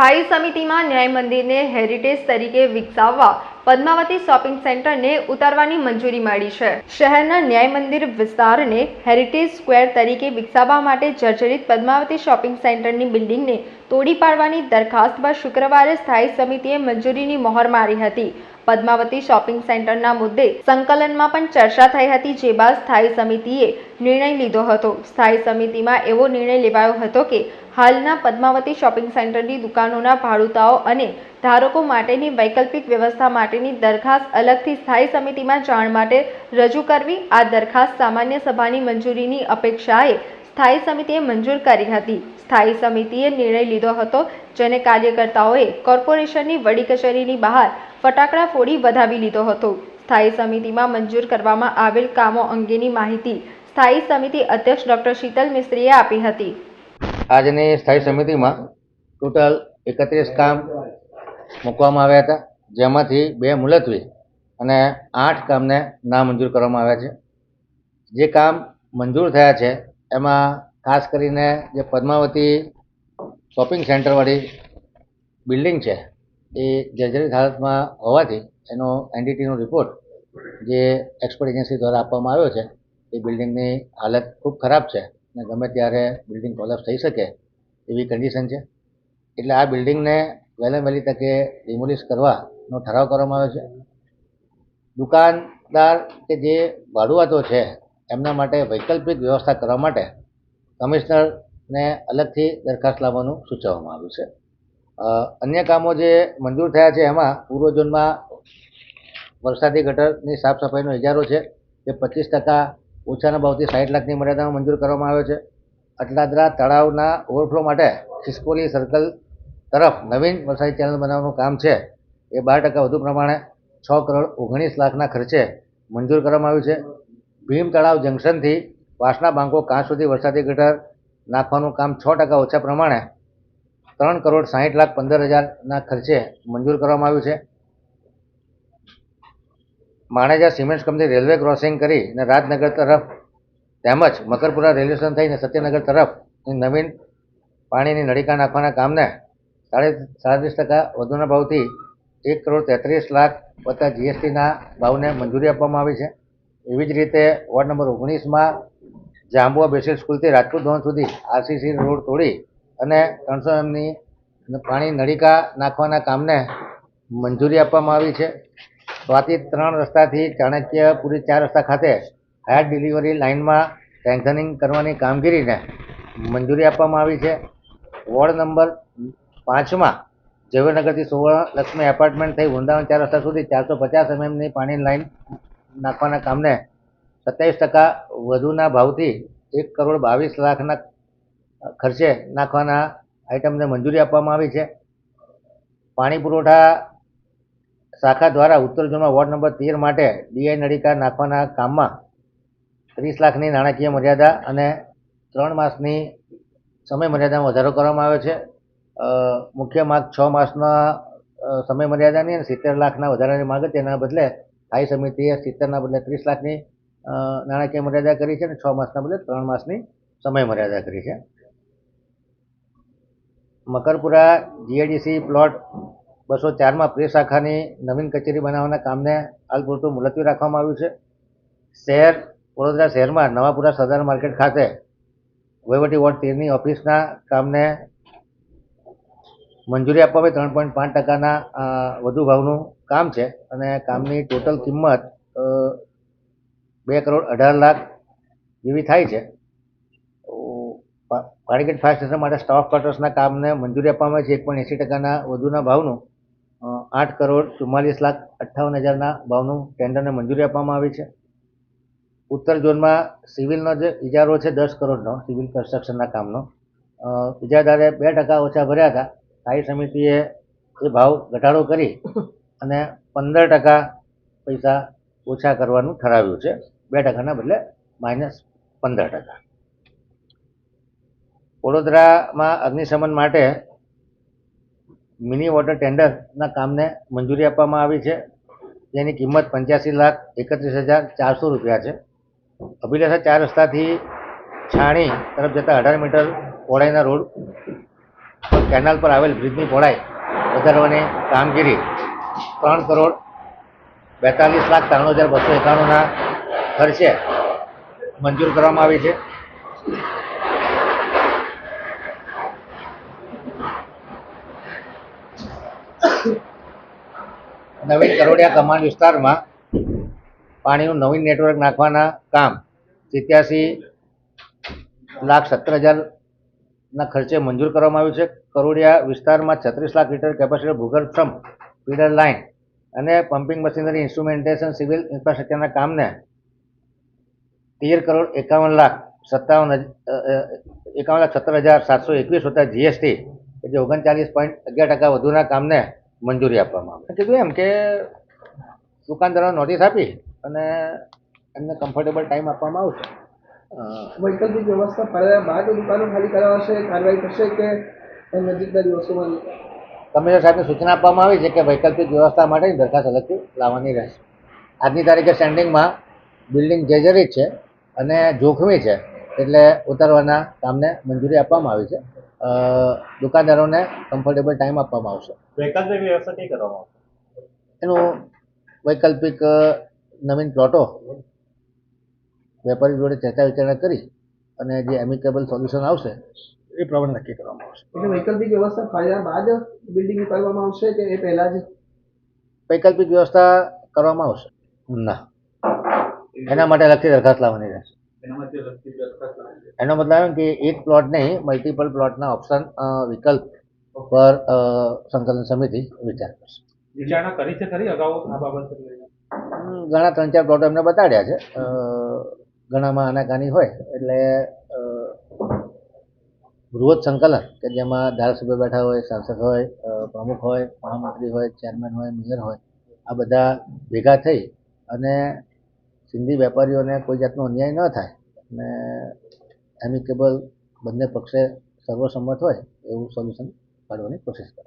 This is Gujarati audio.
સ્થાયી સમિતિમાં ન્યાય મંદિરને હેરિટેજ તરીકે વિકસાવવા પદ્માવતી શોપિંગ સેન્ટરને ઉતારવાની મંજૂરી મળી છે. શહેરના ન્યાય મંદિર વિસ્તારને હેરિટેજ સ્ક્વેર તરીકે વિકસાવવા માટે જર્જરિત પદ્માવતી શોપિંગ સેન્ટરની બિલ્ડિંગને તોડી પાડવાની દરખાસ્ત પર શુક્રવારે સ્થાયી સમિતિએ મંજૂરીની મહોર મારી હતી. પદ્માવતી શોપિંગ સેન્ટરના મુદ્દે સંકલનમાં પણ ચર્ચા થઈ હતી, જે બાદ સ્થાયી સમિતિએ નિર્ણય લીધો હતો. સ્થાયી સમિતિમાં એવો નિર્ણય લેવાયો હતો કે હાલના પદ્માવતી શોપિંગ સેન્ટરની દુકાનોના ભાડુતાઓ અને ધારકો માટેની વૈકલ્પિક વ્યવસ્થા માટેની દરખાસ્ત અલગથી સ્થાયી સમિતિમાં જાણ માટે રજૂ કરવી, આ દરખાસ્ત સામાન્ય સભાની મંજૂરીની અપેક્ષાએ સ્થાયી સમિતિએ મંજૂર કરી હતી. સ્થાયી સમિતિએ નિર્ણય લીધો હતો, જેને કાર્યકર્તાઓએ કોર્પોરેશનની વડી કચેરીની બહાર ફટાકડા ફોડી વધાવી લીધો હતો. સ્થાયી સમિતિમાં મંજૂર કરવામાં આવેલ કામો અંગેની માહિતી સ્થાયી સમિતિ અધ્યક્ષ ડોક્ટર શીતલ મિસ્ત્રીએ આપી હતી. આજની સ્થાયી સમિતિમાં ટોટલ એકત્રીસ કામ મૂકવામાં આવ્યા હતા. જેમાંથી બે મુલતવી અને આઠ કામને નામંજૂર કરવામાં આવ્યા છે. જે કામ મંજૂર થયા છે, એમાં ખાસ કરીને જે પદ્માવતી શોપિંગ સેન્ટરવાળી બિલ્ડિંગ છે, એ જર્જરિત હાલતમાં હોવાથી એનો એનડીટીનો રિપોર્ટ જે એક્સપર્ટ એજન્સી દ્વારા આપવામાં આવ્યો છે, એ બિલ્ડિંગની હાલત ખૂબ ખરાબ છે. અને ગમે ત્યારે બિલ્ડિંગ કોલેપ્સ થઈ શકે, એવી કન્ડિશન છે. એટલે આ બિલ્ડિંગને વહેલા વહેલી તકે ડિમોલિશ કરવાનો ઠરાવ કરવામાં આવ્યો છે. દુકાનદાર કે જે ભાડુઆતો છે, એમના માટે વૈકલ્પિક વ્યવસ્થા કરવા માટે કમિશનરને અલગથી દરખાસ્ત લાવવાનું સૂચવવામાં આવ્યું છે. અન્ય કામો જે મંજૂર થયા છે, એમાં પૂર્વ ઝોનમાં વરસાદી ગટરની સાફ સફાઈનો ઇજારો છે, જે પચીસ ટકા ઓછાના ભાવથી સાઠ લાખની મર્યાદામાં મંજૂર કરવામાં આવ્યો છે. અટલાદરા તળાવના ઓવરફ્લો માટે ખિસકોલી સર્કલ તરફ નવીન વરસાદી ચેનલ બનાવવાનું કામ છે. એ બાર ટકા વધુ પ્રમાણે છ કરોડ ઓગણીસ લાખના ખર્ચે મંજૂર કરવામાં આવ્યું છે. ભીમ તળાવ જંકશનથી વાસણા બાંકો કાંચ સુધી વરસાદી ગટર નાખવાનું કામ છ ટકા ઓછા પ્રમાણે ત્રણ કરોડ સાહીઠ લાખ પંદર હજારના ખર્ચે મંજૂર કરવામાં આવ્યું છે. Maneja cement company railway crossing કરી અને રાજનગર તરફ તેમજ મકરપુરા રેલવે સ્ટેશન થઈને સત્યનગર તરફ નવીન પાણીની નળીકા નાખવાના કામને સાડે સાડત્રીસ ટકા વધુના ભાવથી એક કરોડ તેત્રીસ લાખ વત્તા જીએસટીના ભાવને મંજૂરી આપવામાં આવી છે. એવી જ રીતે વોર્ડ નંબર ઓગણીસમાં જાંબુઆ બેસિલ સ્કૂલથી રાજકોટ ધોન સુધી આરસીસી રોડ તોડી અને ત્રણસો એમની પાણી નળીકા નાખવાના કામને મંજૂરી આપવામાં આવી છે. સ્વાતિ ત્રણ રસ્તાથી ચાણક્યપુરી ચાર રસ્તા ખાતે હાયર ડિલિવરી લાઇનમાં સ્ટ્રેન્થનિંગ કરવાની કામગીરીને મંજૂરી આપવામાં આવી છે. વોર્ડ નંબર પાંચમાં ઝવેરનગરથી સુવર્ણલક્ષ્મી એપાર્ટમેન્ટ થઈ વૃંદાવન ચાર રસ્તા સુધી ચારસો પચાસ એમએમની પાણીની લાઇન નાખવાના કામને સત્યાવીસ ટકા વધુના ભાવથી એક કરોડ બાવીસ લાખના ખર્ચે નાખવાના આઇટમને મંજૂરી આપવામાં આવી છે. પાણી પુરવઠા શાખા દ્વારા ઉત્તર ઝોનમાં વોર્ડ નંબર તેર માટે ડીઆઈ નળીકા નાખવાના કામમાં ત્રીસ લાખની નાણાકીય મર્યાદા અને ત્રણ માસની સમય મર્યાદામાં વધારો કરવામાં આવ્યો છે. મુખ્ય માગ છ માસના સમય મર્યાદાની અને સિત્તેર લાખના વધારાની માગ તેના બદલે સ્થાયી સમિતિએ સિત્તેરના બદલે ત્રીસ લાખની નાણાકીય મર્યાદા કરી છે અને છ માસના બદલે ત્રણ માસની સમય મર્યાદા કરી છે. મકરપુરા જીઆઈડીસી પ્લોટ બસો ચારમાં પ્રેસ શાખાની નવીન કચેરી બનાવવાના કામને હાલ પૂરતું મુલતવી રાખવામાં આવ્યું છે. શહેર, વડોદરા શહેરમાં નવાપુરા સદર માર્કેટ ખાતે વહીવટી વોર્ડ તેરની ઓફિસના કામને મંજૂરી આપવામાં ત્રણ પોઈન્ટ પાંચ ટકાના વધુ ભાવનું કામ છે અને કામની ટોટલ કિંમત બે કરોડ અઢાર લાખ જેવી થાય છે. પાણીગેટ ફાયર સ્ટેશન માટે સ્ટાફ ક્વાર્ટર્સના કામને મંજૂરી આપવામાં છે. એક પોઈન્ટ એંસી ટકાના વધુના ભાવનું આઠ કરોડ ચુમ્માલીસ લાખ અઠ્ઠાવન હજારના ભાવનું ટેન્ડરને મંજૂરી આપવામાં આવી છે. ઉત્તર ઝોનમાં સિવિલનો જે ઇજારો છે, દસ કરોડનો, સિવિલ કન્સ્ટ્રક્શનના કામનો. ઇજાદારે બે ટકા ઓછા ભર્યા હતા. સ્થાયી સમિતિએ એ ભાવ ઘટાડો કરી અને પંદર ટકા પૈસા ઓછા કરવાનું ઠરાવ્યું છે. બે ટકાના બદલે માઇનસ પંદર ટકા. વડોદરામાં અગ્નિશમન માટે મિની વોટર ટેન્ડરના કામને મંજૂરી આપવામાં આવી છે. જેની કિંમત પંચ્યાસી લાખ એકત્રીસ હજાર ચારસો રૂપિયા છે. અભિલાષા ચાર રસ્તાથી છાણી તરફ જતાં અઢાર મીટર પહોળાઈના રોડ કેનાલ પર આવેલ બ્રિજની પહોળાઈ વધારવાની કામગીરી ત્રણ કરોડ બેતાલીસ લાખ ત્રાણું હજાર બસો એકાણુંના ખર્ચે મંજૂર કરવામાં આવી છે. નવીન કરોડિયા કમાન્ડ વિસ્તારમાં પાણીનું નવીન નેટવર્ક નાખવાના કામ. સિત્યાસી લાખ સત્તર હજારના ખર્ચે મંજૂર કરવામાં આવ્યું છે. કરોડિયા વિસ્તારમાં છત્રીસ લાખ લીટર કેપેસિટી ભૂગર્ભ ફીડર લાઇન અને પમ્પિંગ મશીનરી ઇન્સ્ટ્રુમેન્ટેશન સિવિલ ઇન્ફ્રાસ્ટ્રક્ચરના કામને તેર કરોડ એકાવન લાખ સત્તાવન એકાવન લાખ સત્તર હજાર સાતસો એકવીસ વત્તા જીએસટી જે ઓગણચાલીસ પોઈન્ટ અગિયાર ટકા વધુના કામને મંજૂરી આપવામાં આવે. કીધું એમ કે દુકાનદારોને નોટિસ આપી અને એમને કમ્ફર્ટેબલ ટાઈમ આપવામાં આવશે. વૈકલ્પિક વ્યવસ્થા ફાળવ્યા બાદ દુકાનો ખાલી કરાવશે કાર્યવાહી થશે કે નજીકના દિવસોમાં કમિશનર સાહેબને સૂચના આપવામાં આવી છે કે વૈકલ્પિક વ્યવસ્થા માટેની દરખાસ્ત અલગથી લાવવાની રહેશે. આજની તારીખે સ્ટેન્ડિંગમાં બિલ્ડિંગ જર્જરિત છે અને જોખમી છે એટલે ઉતારવાના કામને મંજૂરી આપવામાં આવી છે. દુકાનદારોને કમ્ફર્ટેબલ ટાઈમ આપવામાં આવશે. વૈકલ્પિક વ્યવસ્થા કઈ કરવામાં આવશે? એનું વૈકલ્પિક નવીન પ્લોટો વેપારી જોડે ચર્ચા વિચારણા કરી અને જે એમિકેબલ સોલ્યુશન આવશે એ પ્રમાણે નક્કી કરવામાં આવશે. એટલે વૈકલ્પિક વ્યવસ્થા ફાયદા બાદ બિલ્ડિંગ કરવામાં આવશે કે એ પહેલા જ? વૈકલ્પિક વ્યવસ્થા કરવામાં આવશે. ના. એના માટે અલગથી દરખાસ્ત લાવવાની રહેશે. એનો મતલબ એમ કે એક પ્લોટ નહીં મલ્ટિપલ પ્લોટના ઓપ્શન વિકલ્પ પર સંકલન સમિતિ વિચાર કરશે. વિચારણા કરી છે ખરી અગાઉ આ બાબત? ઘણા ત્રણ ચાર પ્લોટો એમને બતાડ્યા છે. ઘણામાં આનાકાની હોય એટલે બૃહદ સંકલન કે જેમાં ધારાસભ્ય બેઠા હોય સાંસદ હોય પ્રમુખ હોય મહામંત્રી હોય ચેરમેન હોય મેયર હોય આ બધા ભેગા થઈ અને સિંધી વેપારીઓને કોઈ જાતનો અન્યાય ન થાય. અને એમિકેબલ બંને પક્ષે સર્વસંમત હોય એવું સોલ્યુશન કાઢવાની કોશિશ કરે.